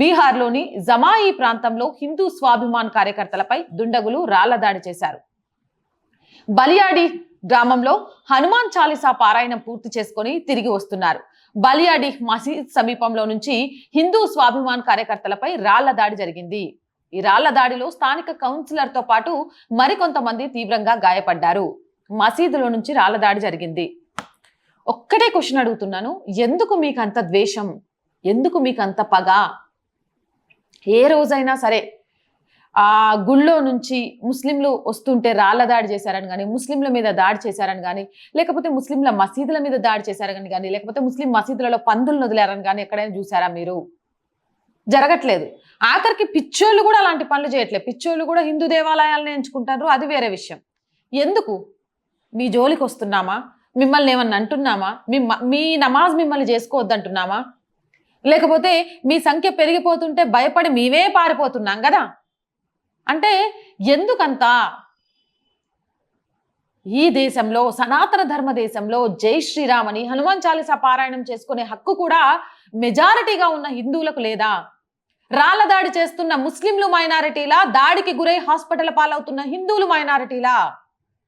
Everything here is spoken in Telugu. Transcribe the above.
బీహార్లోని జమాయి ప్రాంతంలో హిందూ స్వాభిమాన్ కార్యకర్తలపై దుండగులు రాళ్ళ దాడి చేశారు. బలియాడి గ్రామంలో హనుమాన్ చాలీసా పారాయణం పూర్తి చేసుకొని తిరిగి వస్తున్నారు. బలియాడి మసీద్ సమీపంలో నుంచి హిందూ స్వాభిమాన్ కార్యకర్తలపై రాళ్ళ దాడి జరిగింది. ఈ రాళ్ళ దాడిలో స్థానిక కౌన్సిలర్తో పాటు మరికొంతమంది తీవ్రంగా గాయపడ్డారు. మసీదులో నుంచి రాళ్ళ దాడి జరిగింది. ఒక్కటే క్వశ్చన్ అడుగుతున్నాను. ఎందుకు మీకు అంత ద్వేషం? ఎందుకు మీకు అంత పగ? ఏ రోజైనా సరే ఆ గుళ్ళో నుంచి ముస్లింలు వస్తుంటే రాళ్ళ దాడి చేశారని కానీ ముస్లింల మీద దాడి చేశారని కానీ లేకపోతే ముస్లింల మసీదుల మీద దాడి చేశారని కానీ లేకపోతే ముస్లిం మసీదులలో పందులు వదిలారని కానీ ఎక్కడైనా చూసారా మీరు? జరగట్లేదు. ఆఖరికి పిచ్చోళ్ళు కూడా అలాంటి పనులు చేయట్లేదు. పిచ్చోళ్ళు కూడా హిందూ దేవాలయాలను ఎంచుకుంటారు. అది వేరే విషయం. ఎందుకు? మీ జోలికి వస్తున్నామా? మిమ్మల్ని ఏమన్నా అంటున్నామా? మీ మీ నమాజ్ మిమ్మల్ని చేసుకోవద్దంటున్నామా? లేకపోతే మీ సంఖ్య పెరిగిపోతుంటే భయపడి మేమే పారిపోతున్నాం కదా. అంటే ఎందుకంత? ఈ దేశంలో సనాతన ధర్మ దేశంలో జై శ్రీరామ్ అని హనుమాన్ చాలీసా పారాయణం చేసుకునే హక్కు కూడా మెజారిటీగా ఉన్న హిందువులకు లేదా? రాళ్ళ దాడి చేస్తున్న ముస్లింలు మైనారిటీలా? దాడికి గురై హాస్పిటల్ పాలవుతున్న హిందువులు మైనారిటీలా?